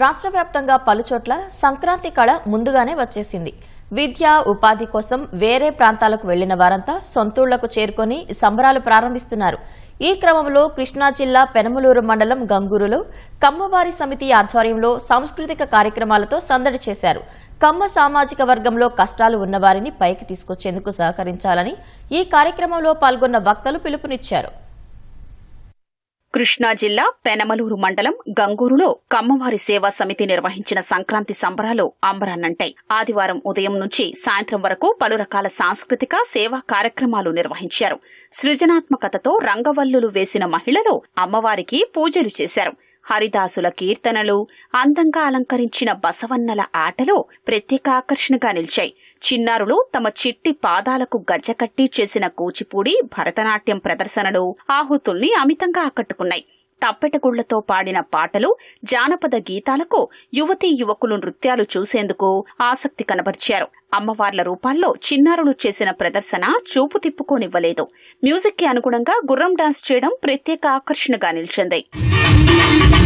రాష్ట్ర వ్యాప్తంగా పలుచోట్ల సంక్రాంతి కళ ముందుగానే వచ్చేసింది. విద్య ఉపాధి కోసం వేరే ప్రాంతాలకు వెళ్ళిన వారంతా సొంతూళ్ళకు చేరుకొని సంబరాలు ప్రారంభిస్తున్నారు. ఈ క్రమంలో కృష్ణా జిల్లా పెనమలూరు మండలం గంగూరులో కమ్మవారి సమితి ఆధ్వర్యంలో సాంస్కృతిక కార్యక్రమాలతో సందడి చేశారు. కమ్మ సామాజిక వర్గంలో కష్టాలు ఉన్నవారిని పైకి తీసుకొచ్చేందుకు సహకరించాలని ఈ కార్యక్రమంలో పాల్గొన్న వక్తలు పిలుపునిచ్చారు. కృష్ణా జిల్లా పెనమలూరు మండలం గంగూరులో కమ్మవారి సేవా సమితి నిర్వహించిన సంక్రాంతి సంబరాలు అంబరాన్నంటాయి. ఆదివారం ఉదయం నుంచి సాయంత్రం వరకు పలు రకాల సాంస్కృతిక సేవా కార్యక్రమాలు నిర్వహించారు. సృజనాత్మకతతో రంగవల్లులు వేసిన మహిళలు అమ్మవారికి పూజలు చేశారు. హరిదాసుల కీర్తనలు అందంగా అలంకరించిన బసవన్నల ఆటలు ప్రత్యేక ఆకర్షణగా నిలిచాయి. చిన్నారులు తమ చిట్టి పాదాలకు గజ్జకట్టి చేసిన కూచిపూడి భరతనాట్యం ప్రదర్శనలు ఆహుతుల్ని అమితంగా ఆకట్టుకున్నాయి. తప్పెటగుళ్ళతో పాడిన పాటలు జానపద గీతాలకు యువతీ యువకులు నృత్యాలు చూసేందుకు ఆసక్తి కనబర్చారు. అమ్మవార్ల రూపాల్లో చిన్నారులు చేసిన ప్రదర్శన చూపు తిప్పుకోనివ్వలేదు. మ్యూజిక్కి అనుగుణంగా గుర్రం డాన్స్ చేయడం ప్రత్యేక ఆకర్షణగా నిలిచింది. Thank you.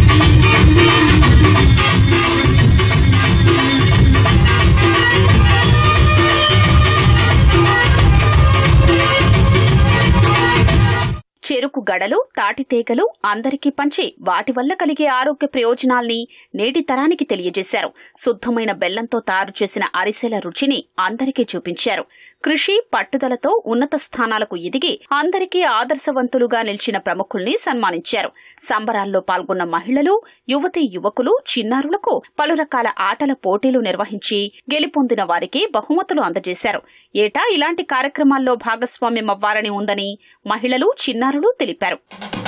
చెరుకు గడలు తాటితేగలు అందరికీ పంచి వాటి వల్ల కలిగే ఆరోగ్య ప్రయోజనాల్ని నేటి తరానికి తెలియజేశారు. శుద్ధమైన బెల్లంతో తయారు చేసిన అరిసెల రుచిని అందరికీ చూపించారు. కృషి పట్టుదలతో ఉన్నత స్థానాలకు ఎదిగి అందరికీ ఆదర్శవంతులుగా నిలిచిన ప్రముఖుల్ని సన్మానించారు. సంబరాల్లో పాల్గొన్న మహిళలు యువతి యువకులు చిన్నారులకు పలు రకాల ఆటల పోటీలు నిర్వహించి గెలుపొందిన వారికి బహుమతులు అందజేశారు. ఏటా ఇలాంటి కార్యక్రమాల్లో భాగస్వామ్యం అవ్వాలని ఉందని మహిళలు చిన్నారులు తెలిపారు అసలు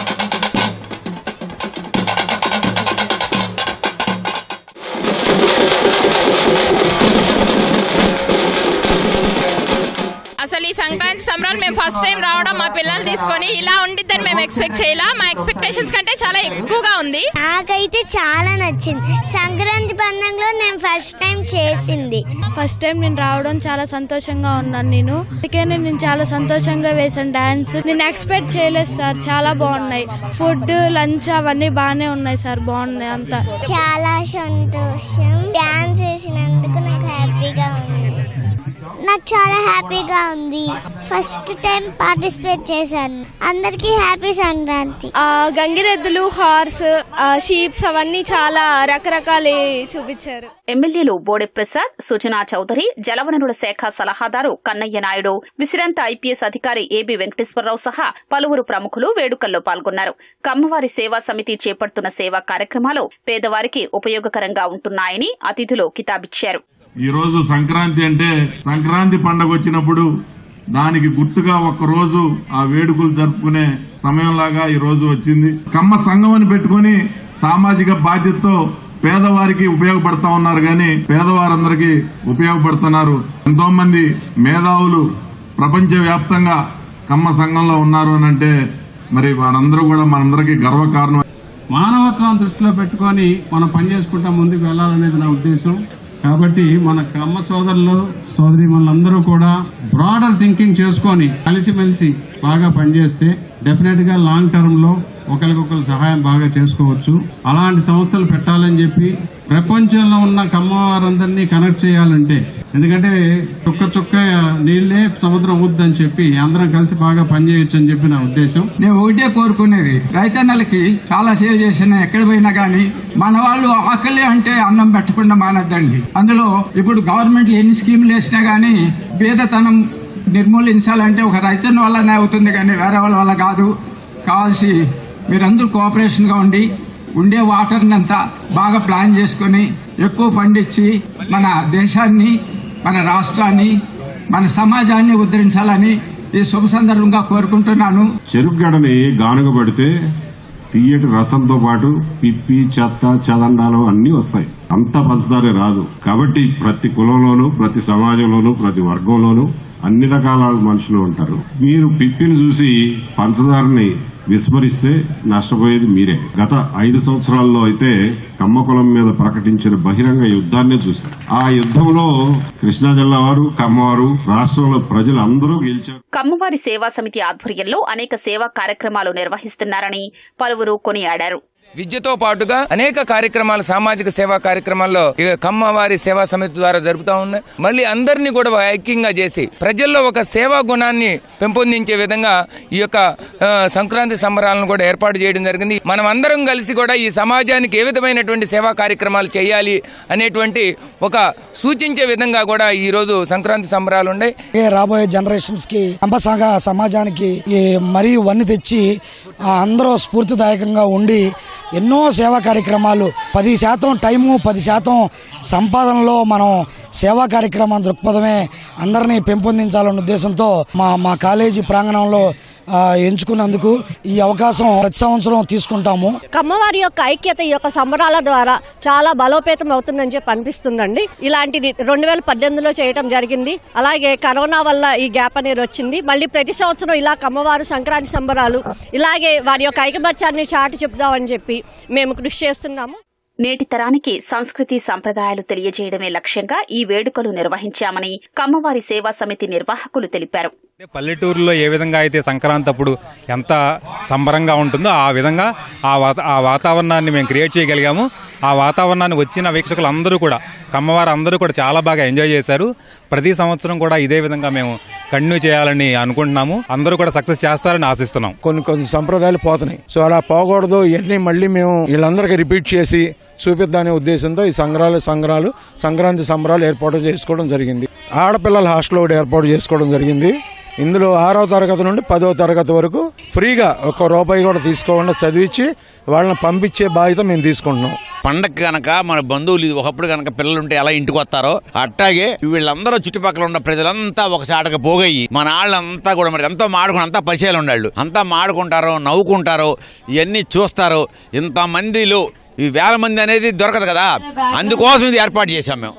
సంబరాలు మేము ఫస్ట్ టైం రావడం మా పిల్లలు తీసుకొని ఇలా ఉండిద్దని మేము ఎక్స్పెక్ట్ చేయాల. మా ఎక్స్పెక్టేషన్స్ కంటే చాలా ఎక్కువగా ఉంది. నాకైతే చాలా నచ్చింది. సంక్రాంతి పండుగలో నేను ఫస్ట్ టైం చేసింది. ఫస్ట్ టైం నేను రావడం చాలా సంతోషంగా ఉన్నాను నేను. అందుకే నేను చాలా సంతోషంగా వేసాను డాన్స్ నేను ఎక్స్పెక్ట్ చేయలేదు సార్. చాలా బాగున్నాయి. ఫుడ్ లంచ్ అవన్నీ బాగానే ఉన్నాయి సార్. బాగున్నాయి అంతా. చాలా సంతోషం. డాన్స్ చేసినందుకు నాకు హ్యాపీగా ఉంది. నాకు చాలా హ్యాపీగా ఉంది. ఫస్ట్ టైం పార్టిసిపేట్ చేశాను. అందరికీ హ్యాపీ సంక్రాంతి. గంగిరెద్దులు హార్స్ షీప్స్ అవన్నీ చాలా రకరకాలు చూపించారు. ఎమ్మెల్యేలు బోడె ప్రసాద్ సుజనా చౌదరి జలవనరుల శాఖ సలహాదారు కన్నయ్య నాయుడు విశ్రాంత ఐపీఎస్ అధికారి ఏబి వెంకటేశ్వరరావు సహా పలువురు ప్రముఖులు వేడుకల్లో పాల్గొన్నారు. కమ్మవారి సేవా సమితి చేపడుతున్న సేవా కార్యక్రమాలు పేదవారికి ఉపయోగకరంగా ఉంటున్నాయని అతిథులు కితాబిచ్చారు. ఈరోజు సంక్రాంతి అంటే సంక్రాంతి పండగ వచ్చినప్పుడు దానికి గుర్తుగా ఒక రోజు ఆ వేడుకలు జరుపుకునే సమయంలాగా ఈ రోజు వచ్చింది. కమ్మ సంఘం అని పెట్టుకుని సామాజిక బాధ్యతతో పేదవారికి ఉపయోగపడతా ఉన్నారు కానీ పేదవారందరికీ ఉపయోగపడుతున్నారు. ఎంతో మంది మేధావులు ప్రపంచ వ్యాప్తంగా కమ్మ సంఘంలో ఉన్నారు అని అంటే మరి వారందరూ కూడా మనందరికీ గర్వకారణం. మానవత్వం దృష్టిలో పెట్టుకొని మనం పనిచేసుకుంటా ముందుకు వెళ్ళాలనేది నా ఉద్దేశం. కాబట్టి మన కమ్మ సోదరులు సోదరి అందరూ కూడా బ్రాడర్ థింకింగ్ చేసుకొని కలిసిమెలిసి బాగా పనిచేస్తే డెఫినెట్గా లాంగ్ టర్మ్లో ఒకరికొకరు సహాయం బాగా చేసుకోవచ్చు. అలాంటి సంస్థలు పెట్టాలని చెప్పి ప్రపంచంలో ఉన్న కమ్మవారందరినీ కనెక్ట్ చేయాలంటే. ఎందుకంటే చుక్క చుక్క నీళ్ళే సముద్రం వద్దని చెప్పి అందరం కలిసి బాగా పనిచేయొచ్చు అని చెప్పి నా ఉద్దేశం. నేను ఒకటే కోరుకునేది రైతన్నలకి చాలా సేవ చేసిన ఎక్కడ పోయినా కానీ మన వాళ్ళు ఆకలి అంటే అన్నం పెట్టకుండా మానద్దండి. అందులో ఇప్పుడు గవర్నమెంట్ ఎన్ని స్కీములు వేసినా కానీ పేదతనం నిర్మూలించాలంటే ఒక రైతన్న వల్లనే అవుతుంది కానీ వేరే వాళ్ళ వల్ల కాదు. కావాల్సి మీరందరూ కోఆపరేషన్గా ఉండి ఉండే వాటర్ని అంతా బాగా ప్లాన్ చేసుకొని ఎక్కువ పండించి మన దేశాన్ని మన రాష్ట్రాన్ని మన సమాజాన్ని ఉద్ధరించాలని ఈ శుభ సందర్భంగా కోరుకుంటున్నాను. చెరుకుగడని గానుగ పడితే తీయటి రసంతో పాటు పిప్పి చెత్త చెదండాలు అన్ని వస్తాయి. అంత పంచదారే రాదు. కాబట్టి ప్రతి కులంలోనూ ప్రతి సమాజంలోనూ ప్రతి వర్గంలోనూ అన్ని రకాల మనుషులు ఉంటారు. మీరు పిప్పిని చూసి పంచదారని విస్మరిస్తే నష్టపోయేది మీరే. గత ఐదు సంవత్సరాల్లో అయితే కమ్మకులం మీద ప్రకటించిన బహిరంగ యుద్ధాన్నే చూశారు ఆ యుద్ధంలో కృష్ణా జిల్లా వారు కమ్మవారు రాష్ట్రంలో ప్రజలందరూ గెలిచారు. కమ్మవారి సేవా సమితి ఆధ్వర్యంలో అనేక సేవా కార్యక్రమాలు నిర్వహిస్తున్నారని పలువురు కొనియాడారు. విద్యతో పాటుగా అనేక కార్యక్రమాలు సామాజిక సేవా కార్యక్రమాల్లో ఈ కమ్మవారి సేవా సమితి ద్వారా జరుపుతా ఉన్నాయి. మళ్ళీ అందరినీ కూడా ఐక్యంగా చేసి ప్రజల్లో ఒక సేవా గుణాన్ని పెంపొందించే విధంగా ఈ యొక్క సంక్రాంతి సంబరాలను కూడా ఏర్పాటు చేయడం జరిగింది. మనం అందరం కలిసి కూడా ఈ సమాజానికి ఏ విధమైనటువంటి సేవా కార్యక్రమాలు చేయాలి అనేటువంటి ఒక సూచించే విధంగా కూడా ఈ రోజు సంక్రాంతి సంబరాలు ఉన్నాయి. రాబోయే జనరేషన్స్కి అంబసాగ సమాజానికి మరీ వన్ని తెచ్చి అందరూ స్ఫూర్తిదాయకంగా ఉండి ఎన్నో సేవా కార్యక్రమాలు. పది శాతం టైము పది శాతం సంపాదనలో మనం సేవా కార్యక్రమం దృక్పథమే అందరినీ పెంపొందించాలన్న ఉద్దేశంతో మా మా కాలేజీ ప్రాంగణంలో ఎంచుకున్నందుకు ఈ అవకాశం ప్రతి సంవత్సరం తీసుకుంటాము. కమ్మవారి యొక్క ఐక్యత ఈ యొక్క సంబరాల ద్వారా చాలా బలోపేతం అవుతుందని చెప్పి అనిపిస్తుందండి. ఇలాంటిది రెండు వేల పద్దెనిమిదిలో చేయటం జరిగింది. అలాగే కరోనా వల్ల ఈ గ్యాప్ అనేది వచ్చింది. మళ్ళీ ప్రతి సంవత్సరం ఇలా కమ్మవారు సంక్రాంతి సంబరాలు ఇలాగే వారి యొక్క ఐకమత్యాన్ని చాటి చెప్దామని చెప్పి మేము కృషి చేస్తున్నాము. నేటి తరానికి సంస్కృతి సంప్రదాయాలు తెలియజేయడమే లక్ష్యంగా ఈ వేడుకలు నిర్వహించామని కమ్మవారి సేవా సమితి నిర్వాహకులు తెలిపారు. పల్లెటూరులో ఏ విధంగా అయితే సంక్రాంతి అప్పుడు ఎంత సంబరంగా ఉంటుందో ఆ విధంగా ఆ వాత ఆ వాతావరణాన్ని మేము క్రియేట్ చేయగలిగాము. ఆ వాతావరణాన్ని వచ్చిన వీక్షకులు అందరూ కూడా కమ్మవారు అందరూ కూడా చాలా బాగా ఎంజాయ్ చేశారు. ప్రతి సంవత్సరం కూడా ఇదే విధంగా మేము కంటిన్యూ చేయాలని అనుకుంటున్నాము. అందరూ కూడా సక్సెస్ చేస్తారని ఆశిస్తున్నాం. కొన్ని కొన్ని సంప్రదాయాలు పోతున్నాయి. సో అలా పోకూడదు. ఇవన్నీ మళ్ళీ మేము వీళ్ళందరికీ రిపీట్ చేసి చూపిద్దానే ఉద్దేశంతో ఈ సంగ్రహాలు సంగ్రహాలు సంక్రాంతి సంబరాలు ఏర్పాటు చేసుకోవడం జరిగింది. ఆడపిల్లల హాస్టల్ ఒకటి ఏర్పాటు చేసుకోవడం జరిగింది. ఇందులో ఆరో తరగతి నుండి పదవ తరగతి వరకు ఫ్రీగా ఒక్క రూపాయి కూడా తీసుకోకుండా చదివించి వాళ్ళని పంపించే బాధ్యత మేము తీసుకుంటున్నాం. పండగ కనుక మన బంధువులు ఒకప్పుడు కనుక పిల్లలు ఉంటే ఎలా ఇంటికి వస్తారో అట్టాగే వీళ్ళందరూ చుట్టుపక్కల ఉన్న ప్రజలంతా ఒక చాటకు పోగయ్యి మన వాళ్ళంతా కూడా మరి ఎంతో మాడుకుని అంతా పరిచయాలు ఉండాళ్ళు అంతా మాడుకుంటారో నవ్వుకుంటారో ఇవన్నీ చూస్తారు ఇంతమందిలో ఈ వేల మంది అనేది దొరకదు కదా. అందుకోసం ఇది ఏర్పాటు చేశాం మేము.